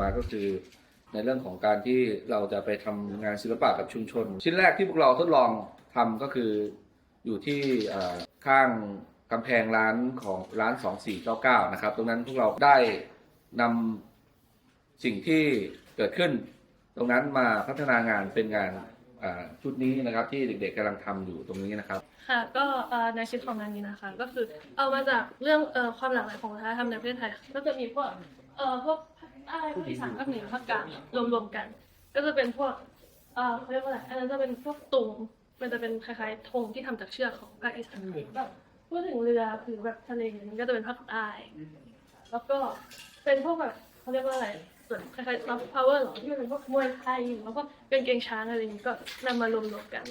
มาก็คือในเรื่องของการที่เราจะไปทำงานศิลปะกับชุมชน ชิ้นแรกที่พวกเราทดลองทำก็คืออยู่ที่ข้างกำแพงร้านของร้าน 2499 นะครับ ตรงนั้นพวกเราได้นำสิ่งที่เกิดขึ้น ตรงนั้นมาพัฒนางานเป็นงาน ชุดนี้นะครับที่เด็กๆกำลังทำอยู่ตรงนี้นะครับ ค่ะก็เอ่อในชิ้นของงานนี้นะคะ ก็คือเอามาจากเรื่องเอ่อความหลากหลายของวัฒนธรรมในประเทศไทยค่ะก็จะมีพวกเอ่อพวกภาคใต้ภาคอีสานภาคเหนือภาคกลางรวมๆกัน ก็จะเป็นพวกเอ่อเขาเรียกว่าอะไรอันนั้นจะเป็นพวกตุงมันจะเป็นคล้ายๆธงที่ทำจากเชือกของภาคอีสานแบบพูดถึงเรือคือแบบทะเลมันก็จะเป็นภาคใต้แล้วก็เป็นพวกแบบเขาเรียกว่าอะไร ส่วนคล้ายๆ soft power เหรอที่มันเป็นพวกมวยไทยแล้วก็กางเกงช้างอะไรอย่างนี้ก็นำมารวมๆกัน